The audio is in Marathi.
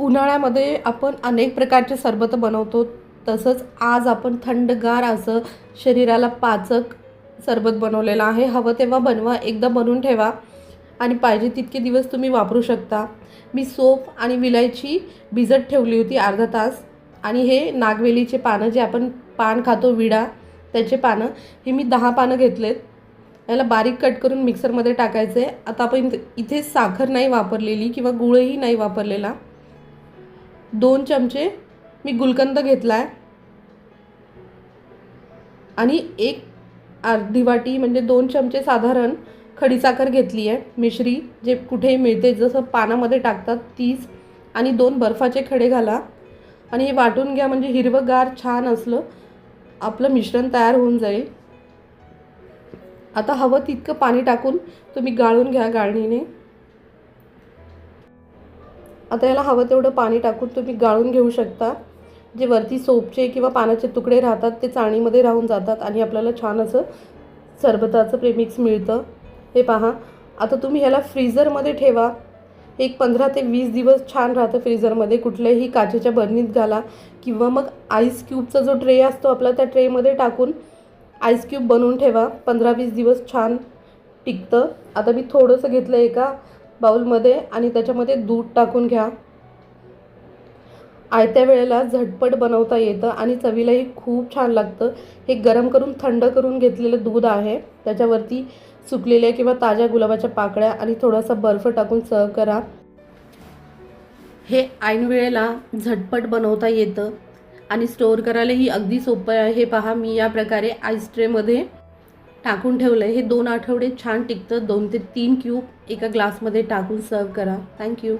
उन्हाळ्यामध्ये आपण अनेक प्रकारचे सरबत बनवतो तसंच आज आपण थंडगार असं शरीराला पाचक सरबत बनवलेलं आहे. हवं तेव्हा बनवा एकदा बनवून ठेवा आणि पाहिजे तितके दिवस तुम्ही वापरू शकता. मी सोप आणि विलायची भिजत ठेवली होती अर्धा तास आणि हे नागवेलीचे पानं जे आपण पान खातो विडा त्याचे पानं हे मी दहा पानं घेतलेत. याला बारीक कट करून मिक्सरमध्ये टाकायचे. आता आपण इथे- इथे साखर नाही वापरलेली किंवा गुळही नाही वापरलेला. दोन चमचे मी गुलकंद घेतला आहे आणि एक अर्धी वाटी म्हणजे दोन चमचे साधारण खडीसाखर घेतली आहे मिश्री जे कुठेही मिळते जसं पानामध्ये टाकतात तीच आणि दोन बर्फाचे खडे घाला. आणि हे वाटून घ्या म्हणजे हिरवंगार छान असलं आपलं मिश्रण तयार होऊन जाईल. आता हवं तितकं पाणी टाकून तुम्ही गाळून घ्या गाळणीने. आता याला हवं तेवढं पाणी टाकून तुम्ही गाळून घेऊ शकता. जे वरती सोपचे किंवा पानाचे तुकडे राहतात ते चाणीमध्ये राहून जातात आणि आपल्याला छान असं सरबताचं प्रेमिक्स मिळतं. हे पहा. आता तुम्ही ह्याला फ्रीझरमध्ये ठेवा. एक पंधरा ते वीस दिवस छान राहतं फ्रीझरमध्ये. कुठल्याही काचेच्या बरणीत घाला किंवा मग आईस क्यूबचा जो ट्रे असतो आपला त्या ट्रेमध्ये टाकून आईस क्यूब बनवून ठेवा. पंधरा वीस दिवस छान टिकतं. आता मी थोडंसं घेतलं एका बाऊलमध्ये आणि त्याच्यामध्ये दूध टाकून घ्या. आयत्या वेळेला झटपट बनवता येतं आणि चवीलाही खूप छान लागतं. हे गरम करून थंड करून घेतलेलं दूध आहे. त्याच्यावरती सुकलेल्या किंवा ताज्या गुलाबाच्या पाकळ्या आणि थोडासा बर्फ टाकून सर्व करा. हे ऐन वेळेला झटपट बनवता येतं आणि स्टोअर करायलाही अगदी सोपं आहे. हे पहा मी या प्रकारे आईस ट्रेमध्ये टाकून ठेवलं आहे हे दोन आठवडे छान टिकतं. दोन ते तीन क्यूब एका ग्लासमध्ये टाकून सर्व करा. थँक्यू